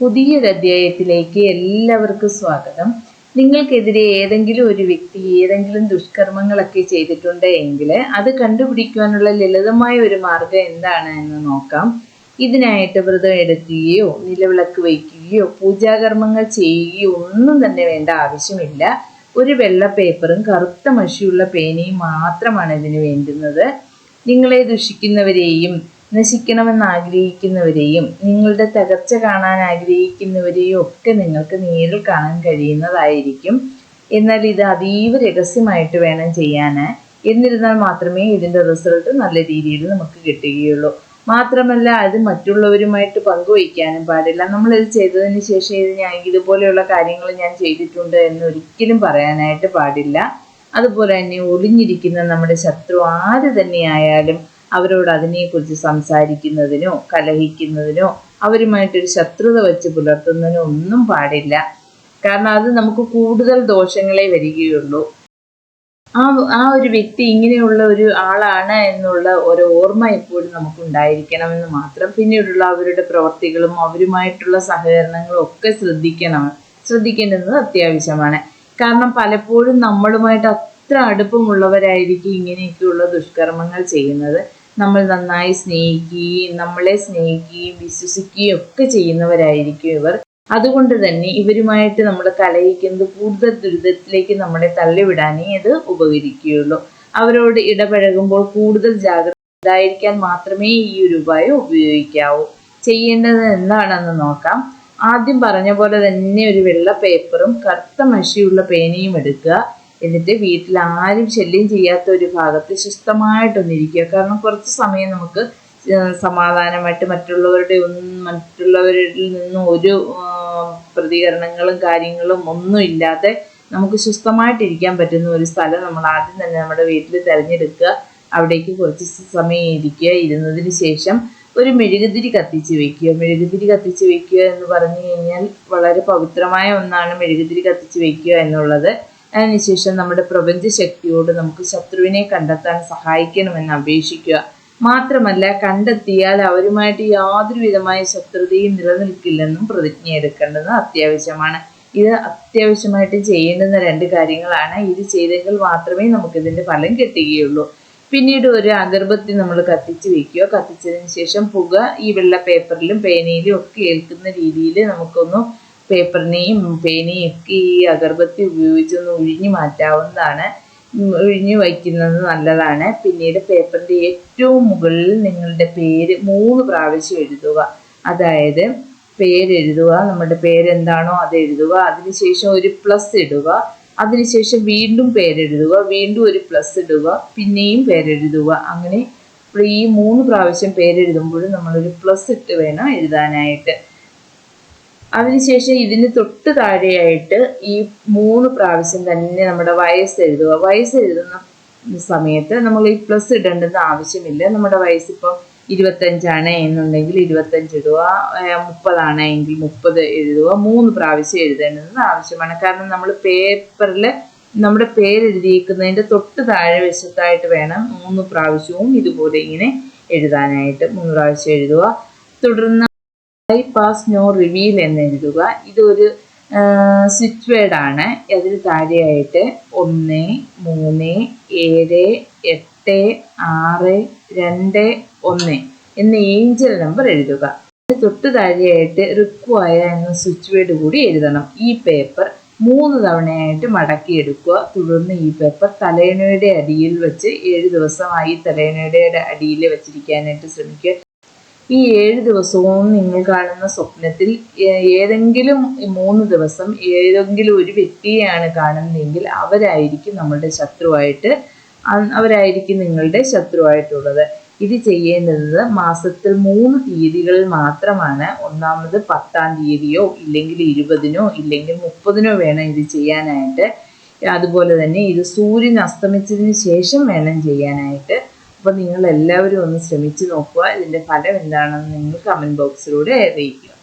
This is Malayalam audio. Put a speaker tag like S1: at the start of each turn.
S1: പുതിയൊരു അധ്യായത്തിലേക്ക് എല്ലാവർക്കും സ്വാഗതം. നിങ്ങൾക്കെതിരെ ഏതെങ്കിലും ഒരു വ്യക്തി ഏതെങ്കിലും ദുഷ്കർമ്മങ്ങളൊക്കെ ചെയ്തിട്ടുണ്ട് എങ്കിൽ അത് കണ്ടുപിടിക്കുവാനുള്ള ലളിതമായ ഒരു മാർഗം എന്താണ് എന്ന് നോക്കാം. ഇതിനായിട്ട് വ്രതം എടുക്കുകയോ നിലവിളക്ക് വയ്ക്കുകയോ പൂജാകർമ്മങ്ങൾ ചെയ്യുകയോ ഒന്നും തന്നെ വേണ്ട ആവശ്യമില്ല. ഒരു വെള്ള പേപ്പറും കറുത്ത മഷിയുള്ള പേനയും മാത്രമാണ് ഇതിന് വേണ്ടുന്നത്. നിങ്ങളെ ദുഷിക്കുന്നവരെയും നശിക്കണമെന്ന് ആഗ്രഹിക്കുന്നവരെയും നിങ്ങളുടെ തകർച്ച കാണാൻ ആഗ്രഹിക്കുന്നവരെയും ഒക്കെ നിങ്ങൾക്ക് നേരിൽ കാണാൻ കഴിയുന്നതായിരിക്കും. എന്നാൽ ഇത് അതീവ രഹസ്യമായിട്ട് വേണം ചെയ്യാൻ എന്നിരുന്നാൽ മാത്രമേ ഇതിന്റെ റിസൾട്ട് നല്ല രീതിയിൽ നമുക്ക് കിട്ടുകയുള്ളൂ. മാത്രമല്ല അത് മറ്റുള്ളവരുമായിട്ട് പങ്കുവയ്ക്കാനും പാടില്ല. നമ്മളിത് ചെയ്തതിന് ശേഷം ഇത് ഞാൻ ഇതുപോലെയുള്ള കാര്യങ്ങൾ ഞാൻ ചെയ്തിട്ടുണ്ട് എന്ന് ഒരിക്കലും പറയാനായിട്ട് പാടില്ല. അതുപോലെ തന്നെ ഒളിഞ്ഞിരിക്കുന്ന നമ്മുടെ ശത്രു ആര് തന്നെയായാലും അവരോട് അതിനെക്കുറിച്ച് സംസാരിക്കുന്നതിനോ കലഹിക്കുന്നതിനോ അവരുമായിട്ടൊരു ശത്രുത വെച്ച് പുലർത്തുന്നതിനോ ഒന്നും പാടില്ല. കാരണം അത് നമുക്ക് കൂടുതൽ ദോഷങ്ങളെ വരികയുള്ളൂ. ആ ആ ഒരു വ്യക്തി ഇങ്ങനെയുള്ള ഒരു ആളാണ് എന്നുള്ള ഒരു ഓർമ്മ എപ്പോഴും നമുക്ക് ഉണ്ടായിരിക്കണമെന്ന് മാത്രം പിന്നീടുള്ള അവരുടെ പ്രവർത്തികളും അവരുമായിട്ടുള്ള സഹകരണങ്ങളും ഒക്കെ ശ്രദ്ധിക്കണം. ശ്രദ്ധിക്കേണ്ടത് അത്യാവശ്യമാണ്. കാരണം പലപ്പോഴും നമ്മളുമായിട്ട് അത്ര അടുപ്പമുള്ളവരായിരിക്കും ഇങ്ങനെയൊക്കെയുള്ള ദുഷ്കർമ്മങ്ങൾ ചെയ്യുന്നത്. നമ്മൾ നന്നായി സ്നേഹിക്കുകയും നമ്മളെ സ്നേഹിക്കുകയും വിശ്വസിക്കുകയും ഒക്കെ ചെയ്യുന്നവരായിരിക്കും ഇവർ. അതുകൊണ്ട് തന്നെ ഇവരുമായിട്ട് നമ്മൾ കലയിക്കുന്നത് കൂടുതൽ ദുരിതത്തിലേക്ക് നമ്മളെ തള്ളിവിടാനേ ഇത് ഉപകരിക്കുകയുള്ളൂ. അവരോട് ഇടപഴകുമ്പോൾ കൂടുതൽ ജാഗ്രതയായിരിക്കാൻ മാത്രമേ ഈ ഒരു ഉപായം ഉപയോഗിക്കാവൂ. ചെയ്യേണ്ടത് എന്താണെന്ന് നോക്കാം. ആദ്യം പറഞ്ഞ പോലെ തന്നെ ഒരു വെള്ള പേപ്പറും കറുത്ത മഷിയുള്ള പേനയും എടുക്കുക. എന്നിട്ട് വീട്ടിൽ ആരും ശല്യം ചെയ്യാത്ത ഒരു ഭാഗത്ത് ശുദ്ധമായിട്ടൊന്നിരിക്കുക കാരണം കുറച്ച് സമയം നമുക്ക് സമാധാനമായിട്ട് മറ്റുള്ളവരുടെ ഒന്നും മറ്റുള്ളവരിൽ നിന്നും ഒരു പ്രതികരണങ്ങളും കാര്യങ്ങളും ഒന്നും ഇല്ലാതെ നമുക്ക് സ്വസ്ഥമായിട്ടിരിക്കാൻ പറ്റുന്ന ഒരു സ്ഥലം നമ്മൾ ആദ്യം തന്നെ നമ്മുടെ വീട്ടിൽ തിരഞ്ഞെടുക്കുക. അവിടേക്ക് കുറച്ച് സമയം ഇരിക്കുക. ഇരുന്നതിന് ശേഷം ഒരു മെഴുകുതിരി കത്തിച്ച് വെക്കുക. മെഴുകുതിരി കത്തിച്ച് വെക്കുക എന്ന് പറഞ്ഞു കഴിഞ്ഞാൽ വളരെ പവിത്രമായ ഒന്നാണ് മെഴുകുതിരി കത്തിച്ച് വെക്കുക എന്നുള്ളത്. അതിനുശേഷം നമ്മുടെ പ്രപഞ്ച ശക്തിയോട് നമുക്ക് ശത്രുവിനെ കണ്ടെത്താൻ സഹായിക്കണമെന്ന് അപേക്ഷിക്കുക. മാത്രമല്ല കണ്ടെത്തിയാൽ അവരുമായിട്ട് യാതൊരു വിധമായ ശത്രുതയും നിലനിൽക്കില്ലെന്നും പ്രതിജ്ഞ എടുക്കേണ്ടത് അത്യാവശ്യമാണ്. ഇത് അത്യാവശ്യമായിട്ട് ചെയ്യേണ്ടുന്ന രണ്ട് കാര്യങ്ങളാണ്. ഇത് ചെയ്തെങ്കിൽ മാത്രമേ നമുക്കിതിന്റെ ഫലം കിട്ടുകയുള്ളൂ. പിന്നീട് ഒരു അഗർബത്തി നമ്മൾ കത്തിച്ച് വെക്കുക. കത്തിച്ചതിന് ശേഷം പുക ഈ വെള്ള പേപ്പറിലും പേനയിലും ഒക്കെ ഏൽക്കുന്ന രീതിയിൽ നമുക്കൊന്ന് പേപ്പറിനെയും പേനയും ഒക്കെ ഈ അഗർബത്തി ഉപയോഗിച്ചൊന്ന് ഉഴിഞ്ഞു മാറ്റാവുന്നതാണ്. ഒഴിഞ്ഞു വയ്ക്കുന്നത് നല്ലതാണ്. പിന്നീട് പേപ്പറിന്റെ ഏറ്റവും മുകളിൽ നിങ്ങളുടെ പേര് മൂന്ന് പ്രാവശ്യം എഴുതുക. അതായത് പേരെഴുതുക നമ്മുടെ പേരെന്താണോ അത് എഴുതുക അതിനുശേഷം ഒരു പ്ലസ് ഇടുക അതിനുശേഷം വീണ്ടും പേരെഴുതുക വീണ്ടും ഒരു പ്ലസ് ഇടുക പിന്നെയും പേരെഴുതുക. അങ്ങനെ ഈ മൂന്ന് പ്രാവശ്യം പേരെഴുതുമ്പോഴും നമ്മളൊരു പ്ലസ് ഇട്ട് വേണം എഴുതാനായിട്ട്. അതിനുശേഷം ഇതിന് തൊട്ട് താഴെയായിട്ട് ഈ മൂന്ന് പ്രാവശ്യം തന്നെ നമ്മുടെ വയസ്സ് എഴുതുക. വയസ്സ് എഴുതുന്ന സമയത്ത് നമ്മൾ ഈ പ്ലസ് ഇടേണ്ടെന്ന് ആവശ്യമില്ല. നമ്മുടെ വയസ്സ് ഇപ്പം ഇരുപത്തഞ്ചാണ് എന്നുണ്ടെങ്കിൽ ഇരുപത്തഞ്ച് ഇടുക. മുപ്പതാണ് എങ്കിൽ മുപ്പത് എഴുതുക. മൂന്ന് പ്രാവശ്യം എഴുതേണ്ടത് ആവശ്യമാണ്. കാരണം നമ്മൾ പേപ്പറിൽ നമ്മുടെ പേരെഴുതിയിരിക്കുന്നതിന്റെ തൊട്ട് താഴെ വശത്തായിട്ട് വേണം മൂന്ന് പ്രാവശ്യവും ഇതുപോലെ ഇങ്ങനെ എഴുതാനായിട്ട്. മൂന്ന് പ്രാവശ്യം എഴുതുക. തുടർന്ന് ഐ പാസ് നോ റിവീൽ എന്ന് എഴുതുക. ഇതൊരു സ്വിച്ച് വേർഡാണ് അതിന് താഴെയായിട്ട് ഒന്ന് മൂന്ന് ഏഴ് എട്ട് ആറ് രണ്ട് ഒന്ന് എന്ന ഏഞ്ചൽ നമ്പർ എഴുതുക. തൊട്ട് താഴെയായിട്ട് റിക്വയർ എന്ന സ്വിച്ച് വേർഡ് കൂടി എഴുതണം. ഈ പേപ്പർ മൂന്ന് തവണയായിട്ട് മടക്കിയെടുക്കുക. തുടർന്ന് ഈ പേപ്പർ തലേണയുടെ അടിയിൽ വെച്ച് ഏഴ് ദിവസമായി തലേണയുടെ അടിയിൽ വെച്ചിരിക്കാനായിട്ട് ശ്രമിക്കുക. ഈ ഏഴ് ദിവസവും നിങ്ങൾ കാണുന്ന സ്വപ്നത്തിൽ ഏതെങ്കിലും മൂന്ന് ദിവസം ഏതെങ്കിലും ഒരു വ്യക്തിയെയാണ് കാണുന്നതെങ്കിൽ അവരായിരിക്കും നമ്മളുടെ ശത്രുവായിട്ട് അവരായിരിക്കും നിങ്ങളുടെ ശത്രുവായിട്ടുള്ളത്. ഇത് ചെയ്യേണ്ടത് മാസത്തിൽ മൂന്ന് തീയതികളിൽ മാത്രമാണ്. ഒന്നാമത് പത്താം തീയതിയോ ഇല്ലെങ്കിൽ ഇരുപതിനോ ഇല്ലെങ്കിൽ മുപ്പതിനോ വേണം ഇത് ചെയ്യാനായിട്ട്. അതുപോലെ തന്നെ ഇത് സൂര്യൻ അസ്തമിച്ചതിന് ശേഷം വേണം ചെയ്യാനായിട്ട്. അപ്പോൾ നിങ്ങൾ എല്ലാവരും ഒന്ന് ശ്രമിച്ചു നോക്കുക. ഇതിന്റെ ഫലം എന്താണെന്ന് നിങ്ങൾ കമന്റ് ബോക്സിലൂടെ അറിയിക്കുക.